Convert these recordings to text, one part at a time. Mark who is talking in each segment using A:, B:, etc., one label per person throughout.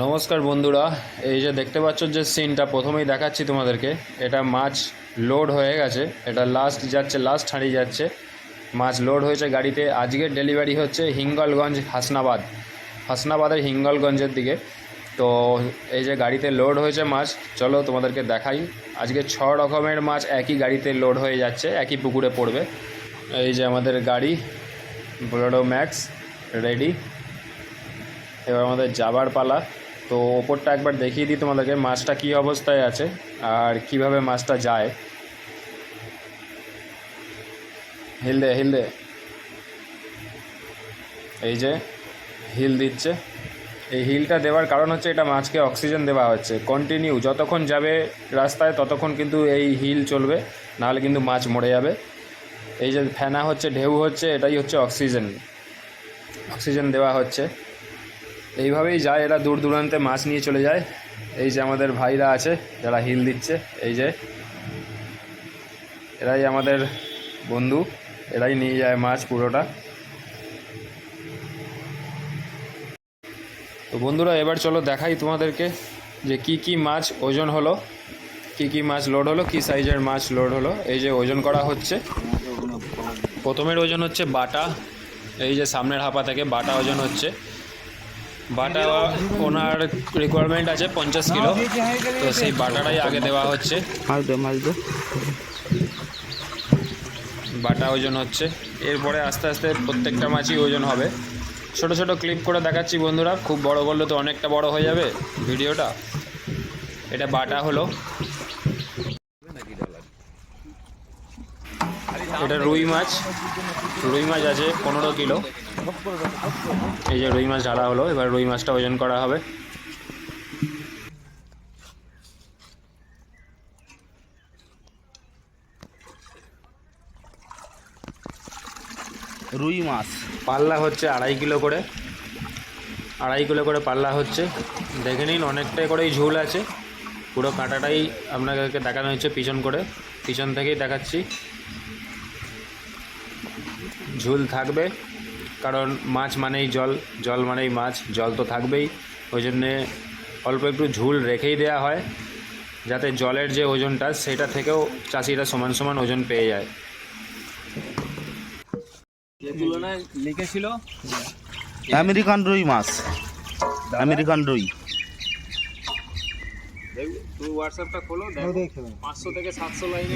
A: নমস্কার বন্ধুরা, এই যে দেখতে পাচ্ছ যে সিনটা প্রথমেই দেখাচ্ছি তোমাদেরকে। এটা মাছ লোড হয়ে গেছে, এটা লাস্ট যাচ্ছে লাস্ট হাঁড়ি যাচ্ছে। মাছ লোড হয়েছে গাড়িতে। আজকের ডেলিভারি হচ্ছে হিঙ্গলগঞ্জ, হাসনাবাদ। হাসনাবাদের হিঙ্গলগঞ্জের দিকে। তো এই যে গাড়িতে লোড হয়েছে মাছ, চলো তোমাদেরকে দেখাই। আজকে ছ রকমের মাছ একই গাড়িতে লোড হয়ে যাচ্ছে, একই পুকুরে পড়বে। এই যে আমাদের গাড়ি বোলেরো ম্যাক্স রেডি এবার আমাদের যাবার পালা। তো ওপরটা একবার দেখিয়ে দিই তোমাদেরকে, মাছটা কী অবস্থায় আছে আর কীভাবে মাছটা যায়। হিল দে হিল দে। এই যে, হিল দিচ্ছে। এই হিলটা দেওয়ার কারণ হচ্ছে এটা মাছকে অক্সিজেন দেওয়া হচ্ছে। কন্টিনিউ, যতক্ষণ যাবে রাস্তায়, ততক্ষণ কিন্তু এই হিল চলবে। নাহলে কিন্তু মাছ মরে যাবে। এই যে ফেনা হচ্ছে, ঢেউ হচ্ছে, এটাই হচ্ছে অক্সিজেন। অক্সিজেন দেওয়া হচ্ছে। এইভাবেই যায়, এরা দূর দূরান্তে মাছ নিয়ে চলে যায়। এই যে আমাদের ভাইরা আছে, যারা হিল দিচ্ছে, এই যে। এরাই আমাদের বন্ধু, এরাই নিয়ে যায় মাছ পুরোটা। তো বন্ধুরা, এবার চলো দেখাই তোমাদেরকে যে কি কি মাছ ওজন হলো, কি কি মাছ লোড হলো, কি সাইজের মাছ লোড হলো। এই যে ওজন করা হচ্ছে। প্রথমের ওজন হচ্ছে বাটা, এই যে সামনের হাপা থেকে বাটা ওজন হচ্ছে। বাটা ওনার রিকোয়ারমেন্ট আছে পঞ্চাশ কিলো। তো সেই বাটাটাই আগে দেওয়া হচ্ছে। বাটা ওজন হচ্ছে। এরপরে আস্তে আস্তে প্রত্যেকটা মাছই ওজন হবে। ছোট ছোট ক্লিপ করে দেখাচ্ছি বন্ধুরা। খুব বড় করলে তো অনেকটা বড় হয়ে যাবে ভিডিওটা। এটা বাটা হলো। এটা রুই মাছ। রুই মাছ আছে পনেরো কিলো। এই যে রুই মাছ ঢালা হলো এবার রুই মাছটা ওজন করা হবে।
B: রুই মাছ।
A: পাল্লা হচ্ছে আড়াই কিলো করে। আড়াই কিলো করে পাল্লা হচ্ছে। দেখে নিন অনেকটাই করেই ঝোল আছে। পুরো কাঁটাটাই আপনাদেরকে দেখানো হচ্ছে পিছন করে। পিছন থেকেই দেখাচ্ছি। ঝুল থাকবে। কারণ মাছ মানেই জল জল মানেই মাছ জল তো থাকবেই। ওই জন্যে অল্প একটু ঝুল রেখেই দেয়া হয় যাতে জলের যে ওজনটা সেটা থেকেও চাষিরা সমান সমান ওজন পেয়ে যায়।
C: তুলনায় লিখেছিল?
B: আমেরিকান রুই মাছ। আমেরিকান রুই
C: তুই হোয়াটসঅ্যাপটা খোলো দেখো পাঁচশো থেকে সাতশো লাইনে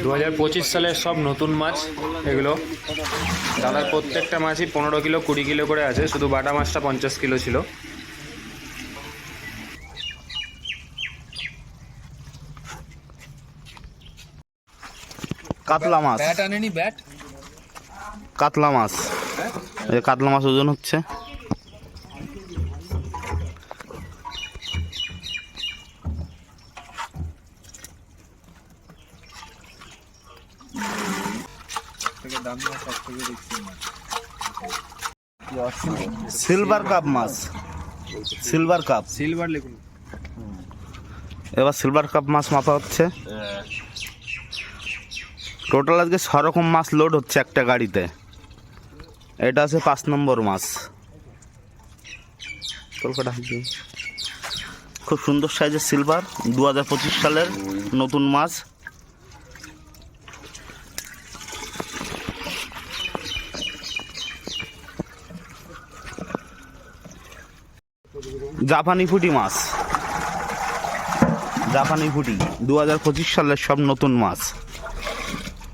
A: দু হাজার পঁচিশ সালের সব নতুন মাছ এগুলো। দাদার প্রত্যেকটা মাছই পনেরো কিলো কুড়ি কিলো করে আছে শুধু বাটা মাছটা পঞ্চাশ কিলো ছিল।
B: কাতলা মাছ।
C: ব্যাট আনেনি ব্যাট?
B: কাতলা মাছ। কাতলা মাছ ওজন হচ্ছে।
C: থেকে দাম সব থেকে দেখছি
B: সিলভার কাপ মাছ। সিলভার কাপ
C: সিলভার লিখুন।
B: এবার সিলভার কাপ মাছ মাপা হচ্ছে। টোটাল আজকে ছ রকম মাছ লোড হচ্ছে একটা গাড়িতে। এটা আছে পাঁচ নম্বর মাছ। কলকাতা খুব সুন্দর সাইজের সিলভার দু হাজার পঁচিশ সালের নতুন মাছ। জাপানি ফুটি মাছ। জাপানি ফুটি দু হাজার পঁচিশ সালের সব নতুন মাছ।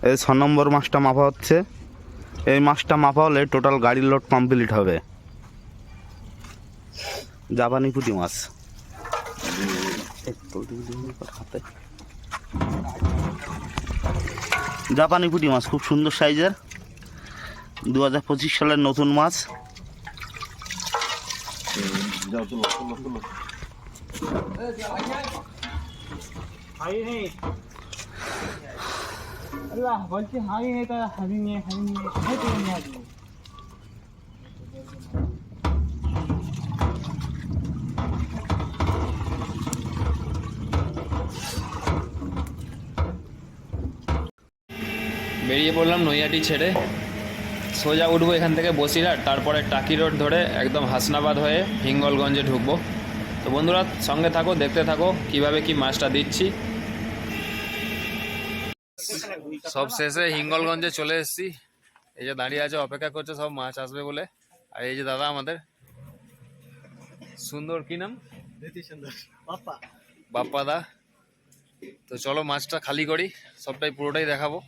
B: এই ছ নম্বর মাছটা মাপা হচ্ছে। এই মাছটা মাপা হলে টোটাল গাড়ির লোড কমপ্লিট হবে। জাপানি পুঁটি মাছ। জাপানি পুঁটি মাছ, খুব সুন্দর সাইজের। দু হাজার পঁচিশ সালের নতুন মাছ।
D: আল্লাহ বলছি হাই নেই তা হাবি নিয়ে হাবি নিয়ে থেকে নিয়ে
A: বেরিয়ে পড়লাম নৈয়াটি ছেড়ে। সোজা উঠবো এখান থেকে বসিরহাট তারপরে টাকি রোড ধরে একদম হাসনাবাদ হয়ে হিঙ্গলগঞ্জে ঢুকবো। তো বন্ধুরা সঙ্গে থাকো দেখতে থাকো কীভাবে কি মাছটা দিচ্ছি। সব শেষে হিঙ্গলগঞ্জে চলে এসেছি। এই যে দাঁড়িয়ে আছে অপেক্ষা করছে সব মাছ আসবে বলে। আর এই যে দাদা আমাদের। সুন্দর কি নাম? বাপ্পা। দা তো চলো মাছটা খালি করি সবটাই পুরোটাই দেখাবো।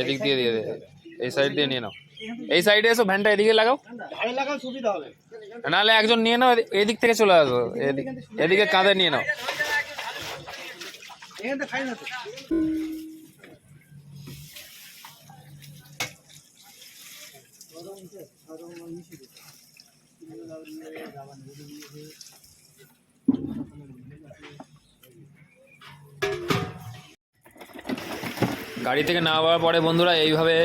A: এদিক দিয়ে দিয়ে দে। এই সাইড দিয়ে নিয়ে নাও। এই সাইডে এসো ভ্যানটা এদিকে লাগাও। নাহলে একজন নিয়ে নাও এদিক থেকে চলে আসো। এদিক এদিকে কাঁধে নিয়ে নাও। গাড়ি থেকে না নামাবার পরে বন্ধুরা এইভাবে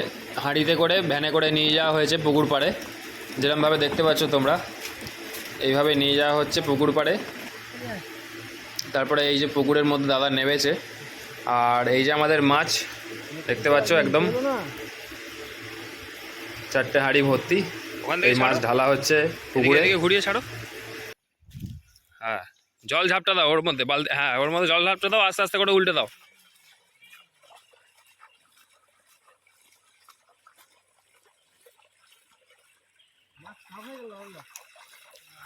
A: হাঁড়িতে করে, ভ্যানে করে নিয়ে যাওয়া হয়েছে পুকুর পাড়ে। যেরকমভাবে দেখতে পাচ্ছ তোমরা, এইভাবে নিয়ে যাওয়া হচ্ছে পুকুর পাড়ে। তারপরে এই যে পুকুরের মধ্যে দাদা নেমেছে। আর এই যে আমাদের মাছ দেখতে পাচ্ছ একদম চারটে হাঁড়ি ভর্তি। এই মাছ ঢালা হচ্ছে পুকুরে। ঘুরিয়ে ছাড়ো। হ্যাঁ জল ঝাপটা দাও ওর মধ্যে বালতি হ্যাঁ ওর মধ্যে জল ঝাপটা দাও আস্তে আস্তে করে উল্টে দাও।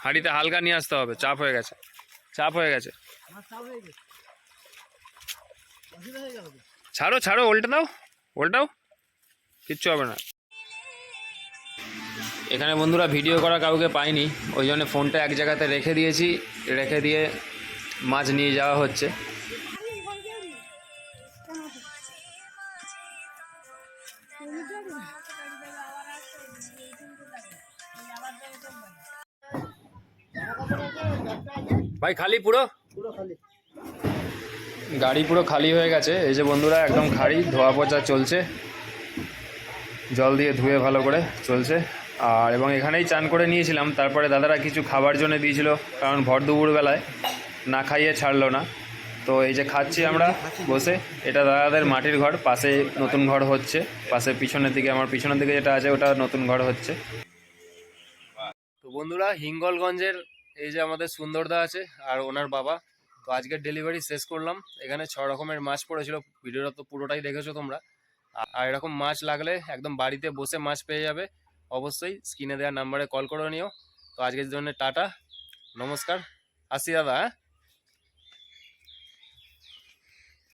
A: হাঁড়িতে হালকা নিয়ে আসতে হবে চাপ হয়ে গেছে চাপ হয়ে গেছে। ছাড়ো ছাড়ো উল্টে দাও উল্টাও কিচ্ছু হবে না। এখানে বন্ধুরা ভিডিও করা কাউকে পাইনি, ওই জন্য ফোনটা এক জায়গাতে রেখে দিয়েছি, রেখে দিয়ে মাছ নিয়ে যাওয়া হচ্ছে। ভাই, খালি পুরো? গাড়ি পুরো খালি হয়ে গেছে। এই যে বন্ধুরা একদম খাড়ি ধোয়া পচা চলছে। জল দিয়ে ধুয়ে ভালো করে চলছে। আর এবং এখানেই চান করে নিয়েছিলাম। তারপরে দাদারা কিছু খাবার জন্য দিয়েছিল কারণ ভর দুপুরবেলায়। না খাইয়ে ছাড়লো না। তো এই যে খাচ্ছি আমরা বসে এটা দাদাদের মাটির ঘর পাশে নতুন ঘর হচ্ছে। পাশে পিছনের দিকে আমার পিছনের দিকে যেটা আছে ওটা নতুন ঘর হচ্ছে। তো বন্ধুরা হিঙ্গলগঞ্জের এই যে আমাদের সুন্দরদা আছে আর ওনার বাবা। তো আজকের ডেলিভারি শেষ করলাম। এখানে ছ রকমের মাছ পড়েছিল। ভিডিওটা তো পুরোটাই দেখেছ তোমরা। আর এরকম মাছ লাগলে একদম বাড়িতে বসে মাছ পেয়ে যাবে। অবশ্যই স্ক্রিনে দেওয়া নাম্বারে কল করে নিও। তো আজকের জন্য টাটা। নমস্কার। আসি দাদা হ্যাঁ?